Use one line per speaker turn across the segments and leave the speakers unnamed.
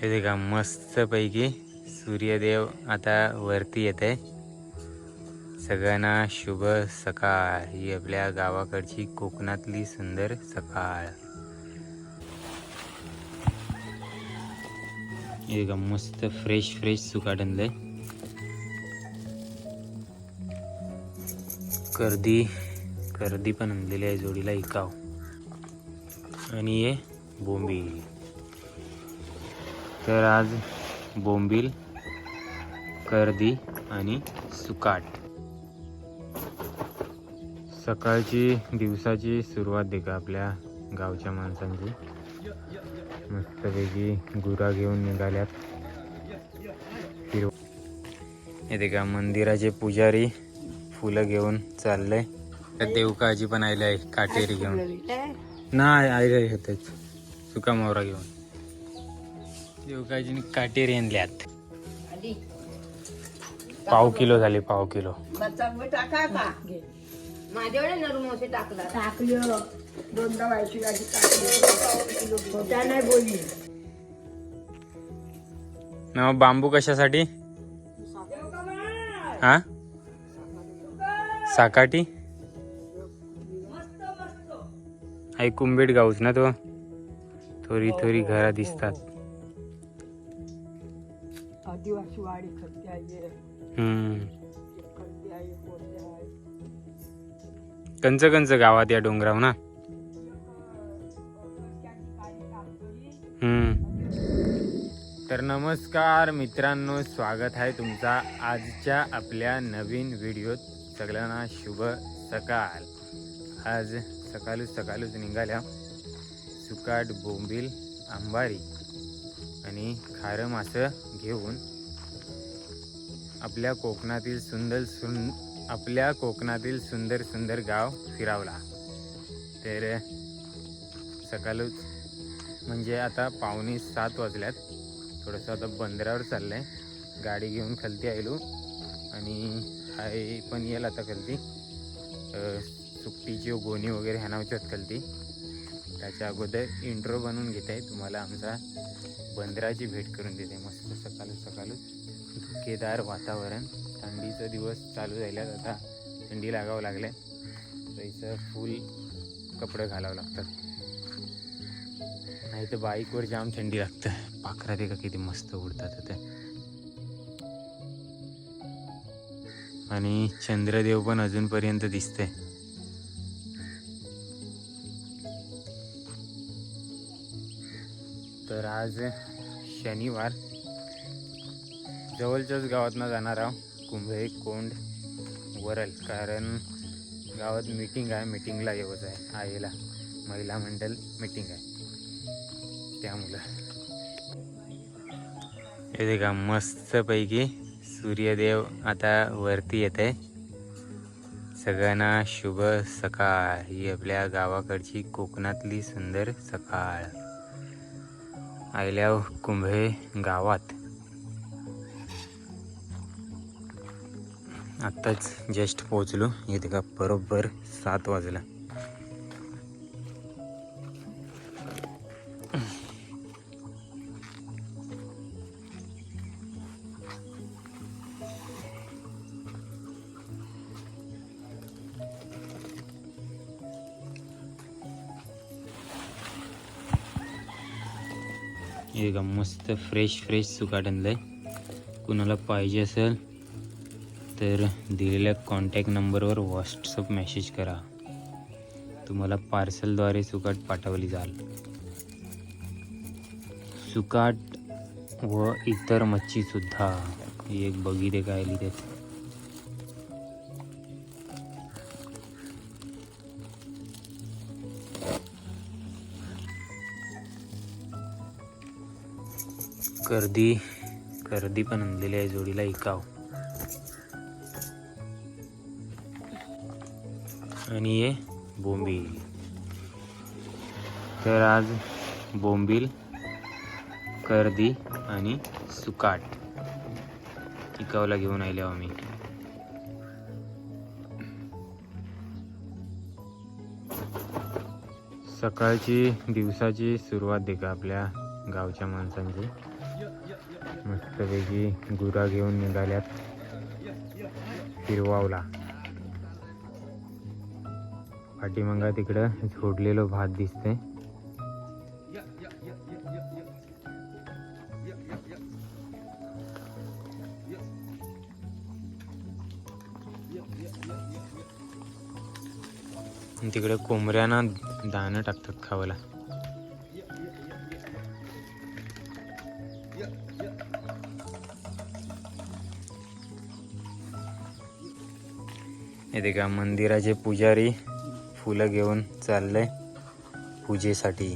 हे का मस्तपैकी सूर्यदेव आता वरती येत आहे सगळ्यांना शुभ सकाळ. ही आपल्या गावाकडची कोकणातली सुंदर सकाळ. हे का मस्त फ्रेश फ्रेश सुकाटनलं आहे कर्दी कर्दी पण आणलेली आहे जोडीला इकाव. आणि हे बोंबी तर आज बोंबील कर्दी आणि सुकाट. सकाळची दिवसाची सुरुवात देखा आपल्या गावच्या माणसांची. मस्तपैकी गुरा घेऊन निघाल्यात. फिरव हे का मंदिराचे पुजारी फुलं घेऊन चाललंय. तर देवकाजी पण आले आहे काटेरी घेऊन. नाही आले होतेच सुका मोहरा घेऊन. देवकाजीने काटेरी आणल्यात पाव किलो झाले पाव किलो.
टाका का
माझ्याकडे नरू मावशी टाकला.
टाकलं. दोनदा व्हायची गाडी टाकली. खोट्या नाही बोलली.
ना बांबू कशासाठी? हा? साकाटी? आई कुंभेट गाऊच ना तो. थोडी थोडी घरा दिसतात.
आदिवासी वाडी खते आहे.
कंच कंच गावात या डोंगराव ना? तर नमस्कार मित्रांनो स्वागत आहे तुमचा आजच्या आपल्या नवीन व्हिडिओत. सगळ्यांना शुभ सकाळ. आज सकाळूच सकाळूच निघाल्या सुकाट बोंबील आंबारी. आणि खारं मासं घेऊन आपल्या कोकणातील सुंदर सुन आपल्या कोकणातील सुंदर सुंदर गाव फिरावला. तर सकाळच म्हणजे आता पावणे सात वाजल्यात. थोडंसं आता बंदरावर चाललं आहे गाडी घेऊन खालती आलो आणि आई पण येईल आता खालती. सुट्टीची सुकटीची गोणी वगैरे हाणावच्यात खालती. त्याच्या अगोदर इंट्रो बनवून घेत आहे. तुम्हाला आमचा बंदराची भेट करून देते. मस्त सकाळ सकाळ धुकेदार वातावरण. थंडीचं दिवस चालू झाल्यात आता थंडी लागावं लागले तर इथं फुल कपडे घालावं लागतात. नाही तर बाईकवर जाम थंडी लागतं. पाखरा ते का किती मस्त उडतात ते आणि चंद्रदेव पण अजूनपर्यंत दिसते तर आज शनिवार. जवळच्याच गावातनं जाणार आहोत कुंभे कोंड वरल. कारण गावात मीटिंग आहे. मीटिंगला येवच आहे. आईला महिला मंडल मीटिंग आहे. त्यामुळं. हे का मस्तपैकी सूर्यदेव आता वरती येत. आहे सगळ्यांना शुभ सकाळ. ही आपल्या गावाकडची कोकणातली सुंदर सकाळ. आयल्या कुंभे गावात. आत्ताच जस्ट पोचलो इथे का बरोबर सात वाजला. हे का मस्त फ्रेश फ्रेश सुकाट आहे. कुणाला पाहिजे असेल तर दिलेल्या कॉन्टॅक्ट नंबरवर व्हॉट्सअप मेसेज करा. तुम्हाला पार्सलद्वारे सुकाट पाठवली जाल. सुकाट व इतर मच्छीसुद्धा एक बघिते काय लिहिते कर्दी कर्दी पण आणलेली आहे जोडीला इकाव. आणि हे बोंबील. तर आज बोंबील कर्दी आणि सुकाट इकावला घेऊन आले आम्ही. सकाळची दिवसाची सुरुवात देखा आपल्या गावच्या माणसांची. मस्तपैकी गुरा घेऊन निघाल्यात फिरवावला. पाठीमागा तिकडं झोडलेलो भात दिसते तिकडे कोंबऱ्यांना दाणं टाकतात खावायला. येते का मंदिराचे पुजारी फुलं घेऊन चाललंय पूजेसाठी.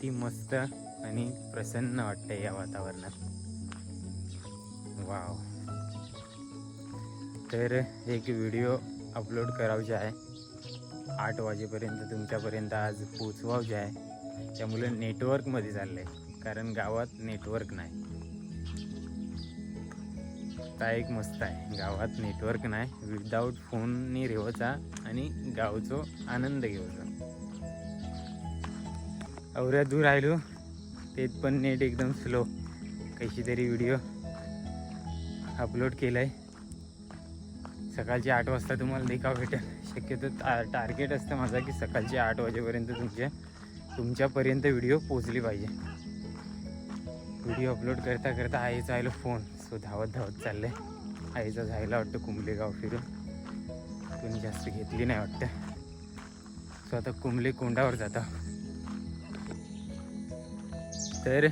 किती मस्त आणि प्रसन्न वाटतं या वातावरणात. वाव. तर एक व्हिडिओ अपलोड करावचे आहे. आठ वाजेपर्यंत तुमच्यापर्यंत आज पोचवावचे आहे. त्यामुळे नेटवर्कमध्ये चाललं आहे कारण गावात नेटवर्क नाही. ता एक मस्त आहे गावात नेटवर्क नाही. विदाऊट फोननी रेवचा आणि गावचो आनंद घेऊचा अवऱ्या दूर राहिलो. ते पण नेट एकदम स्लो कशी तरी व्हिडिओ अपलोड केलं आहे सकाळची आठ वाजता तुम्हाला देखाव भेटेल. शक्यतो टा टार्गेट असतं माझा की सकाळचे आठ वाजेपर्यंत तुमच्या तुमच्यापर्यंत व्हिडिओ पोचली पाहिजे. व्हिडिओ अपलोड करता करता आईचा आयलो फोन सो धावत धावत चाललं आहे आईचा जायला वाटतं कुंबलेगाव फिरून. कोणी जास्त घेतली नाही वाटतं. सो आता कुंबले कोंडावर जाता तर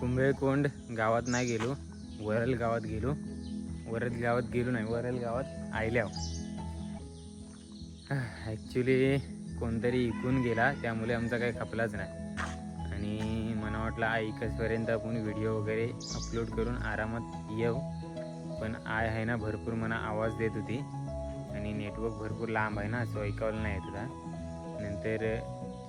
कुंभेकोंड गावात नाही गेलो. वरल गावात गेलो. वरल गावात गेलो नाही. वरल गावात आयल्याव ॲक्च्युली कोणतरी इकून गेला. त्यामुळे आमचा काही खपलाच नाही. आणि मला वाटलं आय कसपर्यंत आपण व्हिडिओ वगैरे अपलोड करून आरामात येऊ. पण आय आहे ना भरपूर मला आवाज देत होती. आणि नेटवर्क भरपूर लांब आहे ना सो ऐकावलं नाही येत होता. नंतर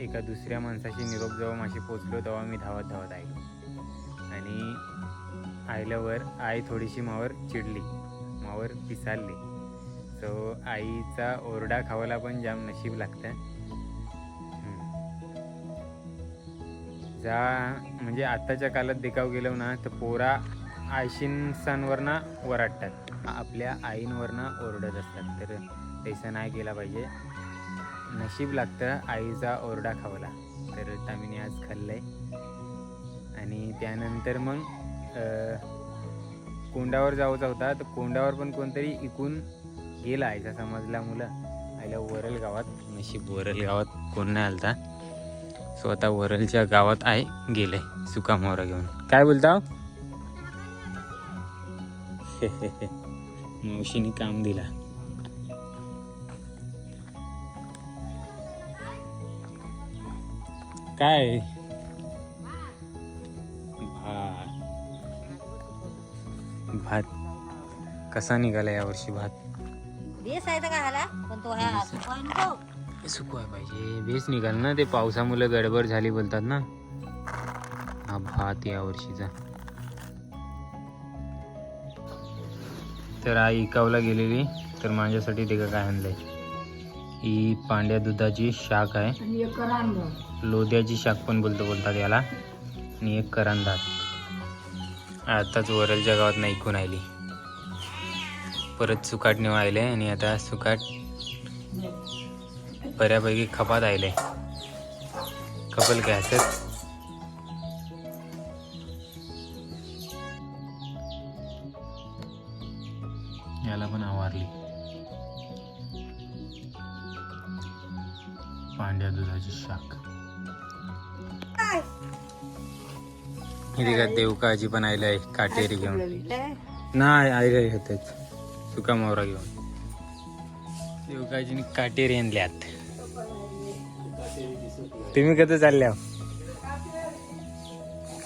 एका दुसऱ्या माणसाशी निरोप जेव्हा माशी पोचलो तेव्हा मी धावत धावत आलो आणि आयल्यावर आई थोडीशी मावर चिडली. मावर पिसाळली सो आईचा ओरडा खावायला पण जाम नशीब लागतं जा म्हणजे आत्ताच्या काळात देखाव गेलो ना तर पोरा आयशींसांवरनं वराटतात आपल्या आईंवरना ओरडत असतात. तर तसं नाही केला पाहिजे. नशीब लागतं आईचा ओरडा खावला. तर तामिनी आज खाल्लंय. आणि त्यानंतर मग कोंडावर जायचा होता तर कोंडावर पण कोणतरी इकून गेला आईचा समजला मुलं. आईला वरल गावात नशीब वरल गावात कोण नाही आलता. सो आता वरलच्या गावात आहे गेले सुका मोहरा घेऊन. काय बोलता मावशीने काम दिला. काय? भात. भात. कसा निघाला यावर्षी भात?
बेस आहे का ह्याला? पण तो ह्या सुकवाय नको
सुकवाय पाहिजे. बेस निघाल ना ते पावसामुळे गडबड झाली बोलतात ना. हा भात या वर्षीचा तर आई इकावला गेलेली तर माझ्यासाठी ते काय आणलंय? ही पांड्या दुधाची शाक आहे. लोध्याची शाक पण बोलतो बोलतात याला. आणि एक करंदात आताच वरलच्या गावात नाही ऐकून आली. परत सुकाट नेऊ आले आणि आता सुकाट बऱ्यापैकी खपात आले कपल काय याला पण आवारली. पांड्या दुधाची शाक इथे का पण आयला आहे काटेरी घेऊन. नाही आयला होतेच. सुका मोहरा घेऊन. देवकाजीने काटेरी आणल्यात. तुम्ही कसं चालल्या?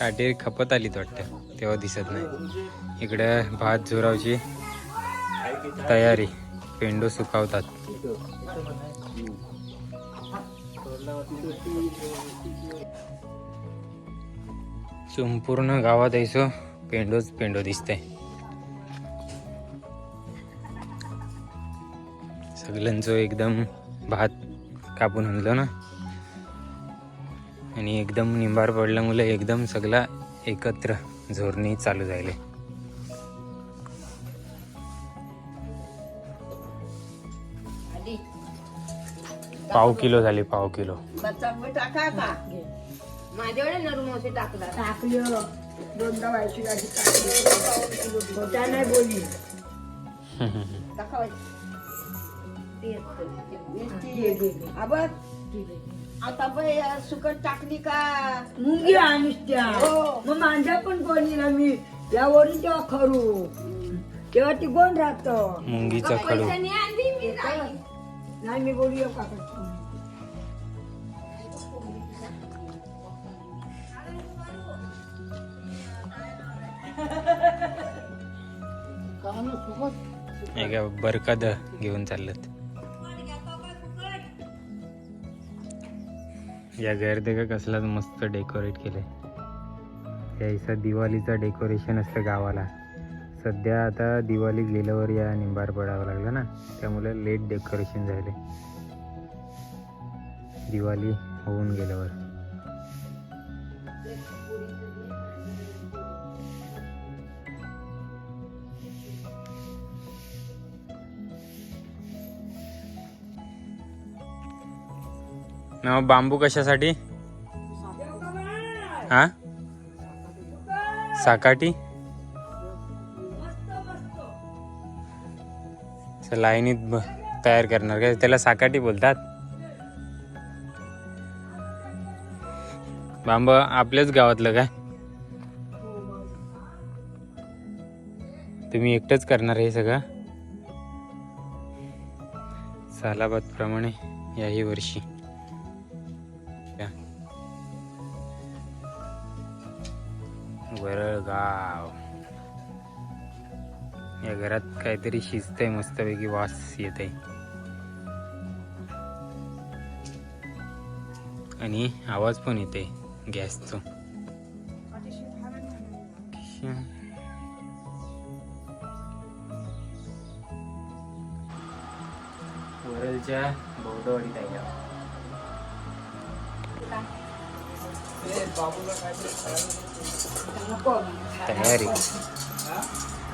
काटेरी खपत आलीत वाटतं. तेव्हा दिसत नाही. इकडं भात झोरावची तयारी. पेंडो सुकावतात. संपूर्ण गावात ऐसो पेंडोच पेंडो दिसतंय. सगळ्यांचं एकदम भात कापून आणलं ना? आणि एकदम निंबार पडल्यामुळे एकदम सगळा एकत्र झोरणी चालू झाले. पाव किलो झाले पाव किलो.
टाका का
माझ्याकडे नरू मावशी टाकला
टाकलं दोनदा व्हायची गाडी टाकली. खोट्या नाही बोलली घे, घे, घे. आबर आता बाई सुकट टाकली का? मुंगी आणीस त्या मग माझ्या पण कोणीला मी. यावरून तेव्हा खरू. तेव्हा ती कोण राहत.
मुंगीचा खडू.
नाही मी बोलू येऊ का
एका बरकाद घेऊन चाललेत. या गर्द का कसलाच मस्त डेकोरेट केलंय. यायचा दिवाळीचं डेकोरेशन असतं गावाला. सध्या आता दिवाळी गेल्यावर या निंबार पडावं लागलं ना त्यामुळे लेट डेकोरेशन झाले. दिवाळी होऊन गेल्यावर. ना बांबू कशासाठी? हा? साकाटी? असं लाईनीत ब- तयार करणार का? त्याला साकाटी बोलतात. बांब आपल्याच गावातलं काय? तुम्ही एकटंच करणार हे सगळं? सालाबाद प्रमाणे याही वर्षी. या. वरळगाव. या घरात काहीतरी शिजतंय मस्तपैकी वास येत आहे आणि आवाज पण येते गॅसचा. वरलच्या बौद्धवाडीत आहे तयारी.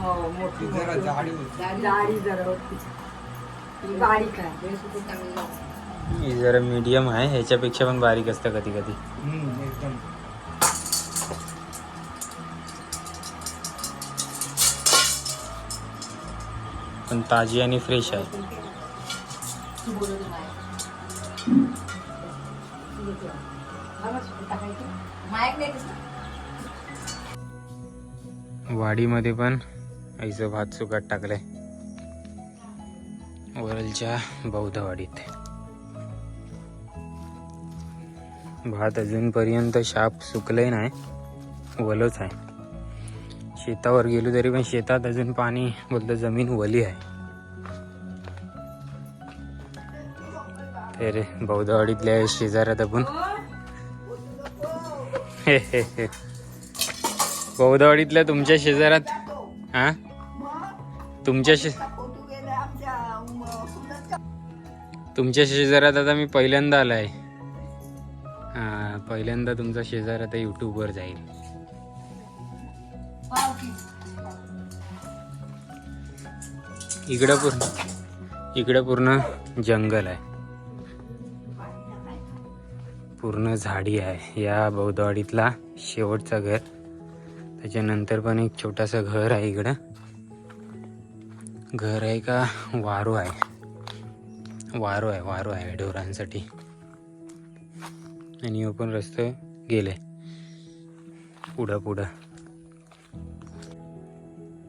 हो मोठी जाडी जरा होती. ही बारीक आहे.
ही जरा मीडियम आहे. ह्याच्यापेक्षा पण बारीक असतं कधी कधी. पण ताजी आणि फ्रेश आहे. वाडीमध्ये पण आईचं भात सुकात टाकलंय. वरलच्या बौद्धवाडीत. भात अजूनपर्यंत शाप सुकलंय नाही वलच आहे. शेतावर गेलो तरी पण शेतात अजून पाणी बोलतं जमीन वली आहे. अरे बौद्धवाडीतल्या शेजाऱ्यात आपण हे बौद्धवाडीतल्या तुमच्या शेजारात हा? तुमच्या शे तुमच्या शेजारात आता मी पहिल्यांदा आलाय. हा पहिल्यांदा तुमचा शेजार आता यूट्यूबवर जाईल. इकडं पूर्ण इकडं पूर्ण जंगल आहे. पूर्ण झाडी आहे. या बौद्धवाडीतला शेवटचं घर. त्याच्यानंतर पण एक छोटासा घर आहे इकडं. घर आहे का? वारो आहे. वारो आहे वारो आहे ढोरांसाठी. आणि हो पण रस्ते गेले. पुढं पुढं.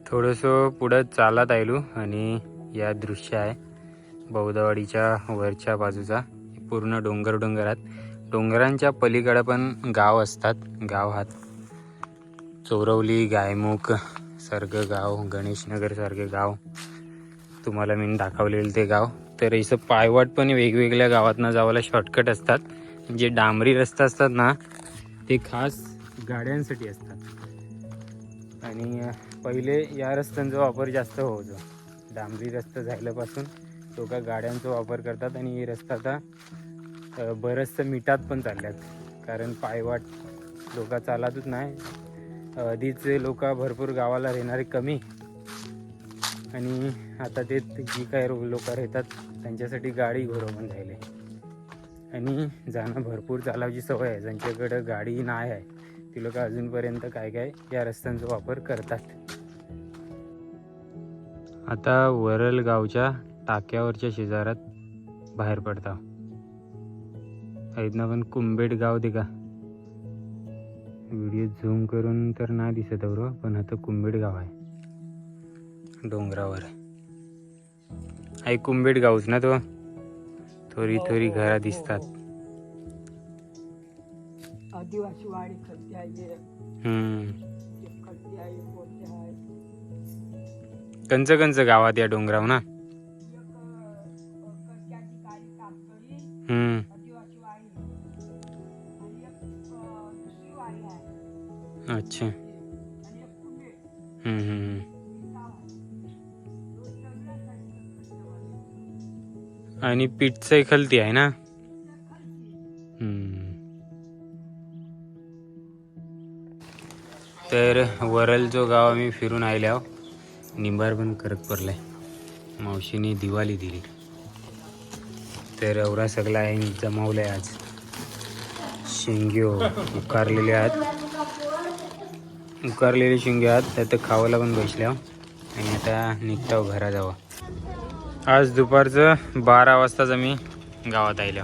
थोडंसं पुढं चालत आयलो आणि या दृश्य आहे. बौद्धवाडीच्या वरच्या बाजूचा. पूर्ण डोंगर डोंगरात. डोंगरांच्या पलीकडं पण गाव असतात. गाव हात. चोरवली गायमुख सारखं गाव गणेशनगर सारखं गाव. तुम्हाला मी दाखवलेलं ते गाव. तर इथं पायवाट पण वेगवेगळ्या गावातनं जावायला शॉर्टकट असतात. जे डांबरी रस्ता असतात ना ते खास गाड्यांसाठी असतात. आणि पहिले या रस्त्यांचा वापर जास्त होतो. डांबरी रस्ता झाल्यापासून लोक गाड्यांचा वापर करतात आणि हे रस्ता आता बरंचसं मिठात पण चालल्यात. कारण पायवाट लोक चालतच नाही. आधीच लोक भरपूर गावाला राहणारे कमी. आणि आता ते जी काय लोक राहतात त्यांच्यासाठी गाडी घोरं पण राहिले. आणि जाणं भरपूर चालावची सवय आहे. ज्यांच्याकडं गाडी नाही आहे ती लोक अजूनपर्यंत काय काय या रस्त्यांचा वापर करतात. आता वरल गावच्या टाक्यावरच्या शेजारात बाहेर पडता. इथनं पण कुंबेट गाव दे का? व्हिडिओ झूम करून तर नाही दिसत बरोबर पण आता कुंबेट गाव आहे. डोंगरावर. आहे कुंबेट गावच ना तो. थोडी थोडी घरा दिसतात.
आदिवासी वाडी आहे
हम्म. कंच कंच गावात या डोंगराव ना.
आणि
पीठचं खलती आहे ना? तर वरल जो गाव आम्ही फिरून आयल्या निंबार पण करत पडलाय. मावशीने दिवाळी दिली. तर एवढा सगळा आहे जमावलाय आज. शेंग्यो हो, उकारलेले आहेत. उकारलेले शेंगे आहेत. त्यात खावायला पण बसल्या आणि आता निघतो घरा जावं आज दुपारचं बारा वाजताच आम्ही गावात आलो